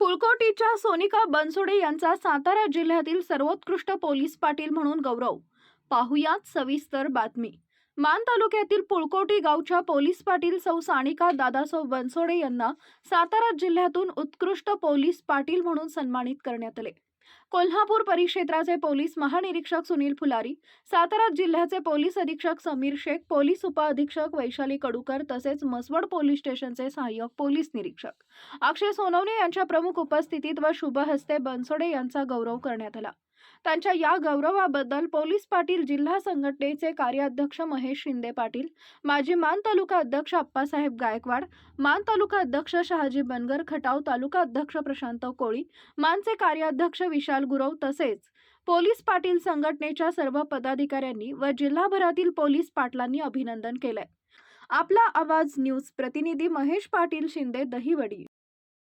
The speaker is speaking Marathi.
पुळकोटीच्या सोनिका बनसोडे यांचा सातारा जिल्ह्यातील सर्वोत्कृष्ट पोलीस पाटील म्हणून गौरव. पाहुयात सविस्तर बातमी. मान तालुक्यातील पुळकोटी गावच्या पोलीस पाटील सौ सानिका दादासो बनसोडे यांना सातारा जिल्ह्यातून उत्कृष्ट पोलीस पाटील म्हणून सन्मानित करण्यात आले. कोल्हापूर परिक्षेत्राचे पोलीस महानिरीक्षक सुनील फुलारी सातारा जिल्ह्याचे पोलीस अधीक्षक समीर शेख पोलीस उपअधीक्षक वैशाली कडूकर तसेच मसवड पोलीस स्टेशनचे सहाय्यक पोलीस निरीक्षक. अक्षय सोनवणे यांच्या प्रमुख उपस्थितीत व शुभ हस्ते बनसोडे यांचा गौरव करण्यात आला. त्यांच्या या गौरवाबद्दल पोलीस पाटील जिल्हा संघटनेचे कार्याध्यक्ष महेश शिंदे पाटील माजी मान तालुका अध्यक्ष अप्पासाहेब गायकवाड मान तालुका अध्यक्ष शहाजी बनगर खटाव तालुका अध्यक्ष प्रशांत कोळी मानचे कार्याध्यक्ष विशाल गुरव तसेच पोलीस पाटील संघटनेच्या सर्व पदाधिकाऱ्यांनी व जिल्हाभरातील पोलीस पाटलांनी अभिनंदन केलंय. आपला आवाज न्यूज प्रतिनिधी महेश पाटील शिंदे दहिवडी.